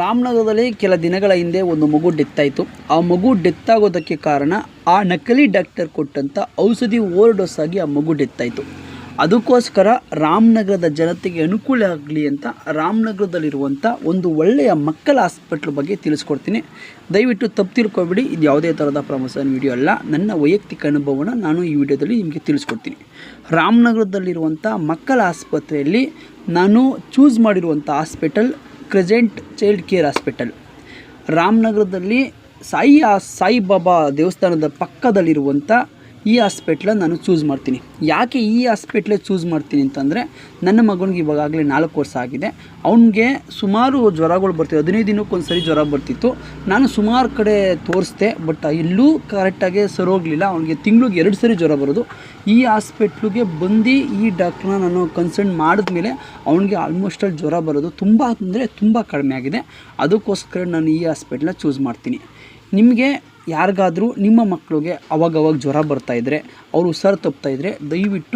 ರಾಮನಗರದಲ್ಲಿ ಕೆಲ ದಿನಗಳ ಹಿಂದೆ ಒಂದು ಮಗು ಡೆತ್ತಾಯಿತು. ಆ ಮಗು ಡೆತ್ತಾಗೋದಕ್ಕೆ ಕಾರಣ ಆ ನಕಲಿ ಡಾಕ್ಟರ್ ಕೊಟ್ಟಂಥ ಔಷಧಿ ಓವರ್ ಡೋಸ್ ಆಗಿ ಆ ಮಗು ಡೆತ್ತಾಯಿತು. ಅದಕ್ಕೋಸ್ಕರ ರಾಮನಗರದ ಜನತೆಗೆ ಅನುಕೂಲ ಆಗಲಿ ಅಂತ ರಾಮನಗರದಲ್ಲಿರುವಂಥ ಒಂದು ಒಳ್ಳೆಯ ಮಕ್ಕಳ ಹಾಸ್ಪಿಟ್ಲ್ ಬಗ್ಗೆ ತಿಳಿಸ್ಕೊಡ್ತೀನಿ. ದಯವಿಟ್ಟು ತಪ್ಪು ತಿಳ್ಕೊಬೇಡಿ, ಇದು ಯಾವುದೇ ಥರದ ಪ್ರಮೋಷನ್ ವಿಡಿಯೋ ಅಲ್ಲ. ನನ್ನ ವೈಯಕ್ತಿಕ ಅನುಭವನ ನಾನು ಈ ವಿಡಿಯೋದಲ್ಲಿ ನಿಮಗೆ ತಿಳಿಸ್ಕೊಡ್ತೀನಿ. ರಾಮನಗರದಲ್ಲಿರುವಂಥ ಮಕ್ಕಳ ಆಸ್ಪತ್ರೆಯಲ್ಲಿ ನಾನು ಚೂಸ್ ಮಾಡಿರುವಂಥ hospital crescent child care hospital. ರಾಮನಗರದಲ್ಲಿ ಸಾಯಿ ಸಾಯಿಬಾಬಾ ದೇವಸ್ಥಾನದ ಪಕ್ಕದಲ್ಲಿರುವಂಥ ಈ ಹಾಸ್ಪಿಟ್ಲ ನಾನು ಚೂಸ್ ಮಾಡ್ತೀನಿ. ಯಾಕೆ ಈ ಹಾಸ್ಪಿಟ್ಲೇ ಚೂಸ್ ಮಾಡ್ತೀನಿ ಅಂತಂದರೆ, ನನ್ನ ಮಗನಿಗೆ ಇವಾಗಲೇ ನಾಲ್ಕು ವರ್ಷ ಆಗಿದೆ. ಅವನಿಗೆ ಸುಮಾರು ಜ್ವರಗಳು ಬರ್ತಿವೆ ಹದಿನೈದು ದಿನಕ್ಕೊಂದು ಸರಿ ಜ್ವರ ಬರ್ತಿತ್ತು. ನಾನು ಸುಮಾರು ಕಡೆ ತೋರಿಸ್ದೆ ಬಟ್ ಎಲ್ಲೂ ಕರೆಕ್ಟಾಗಿ ಸರೋಗಲಿಲ್ಲ ಅವನಿಗೆ ತಿಂಗ್ಳಿಗೆ ಎರಡು ಸರಿ ಜ್ವರ ಬರೋದು. ಈ ಹಾಸ್ಪಿಟ್ಲಿಗೆ ಬಂದು ಈ ಡಾಕ್ಟ್ರನ್ನ ನಾನು ಕನ್ಸಲ್ಟ್ ಮಾಡಿದ್ಮೇಲೆ ಅವನಿಗೆ ಆಲ್ಮೋಸ್ಟ್ ಅಲ್ಲಿ ಜ್ವರ ಬರೋದು ತುಂಬ ಅಂದರೆ ತುಂಬ ಕಡಿಮೆ ಆಗಿದೆ. ಅದಕ್ಕೋಸ್ಕರ ನಾನು ಈ ಹಾಸ್ಪಿಟ್ಲನ್ನ ಚೂಸ್ ಮಾಡ್ತೀನಿ. ನಿಮಗೆ ಯಾರಿಗಾದರೂ ನಿಮ್ಮ ಮಕ್ಕಳಿಗೆ ಅವಾಗವಾಗ ಜ್ವರ ಬರ್ತಾ ಇದ್ದರೆ ಅವರು ಹುಷಾರು ತಪ್ತಾಯಿದ್ರೆ ದಯವಿಟ್ಟು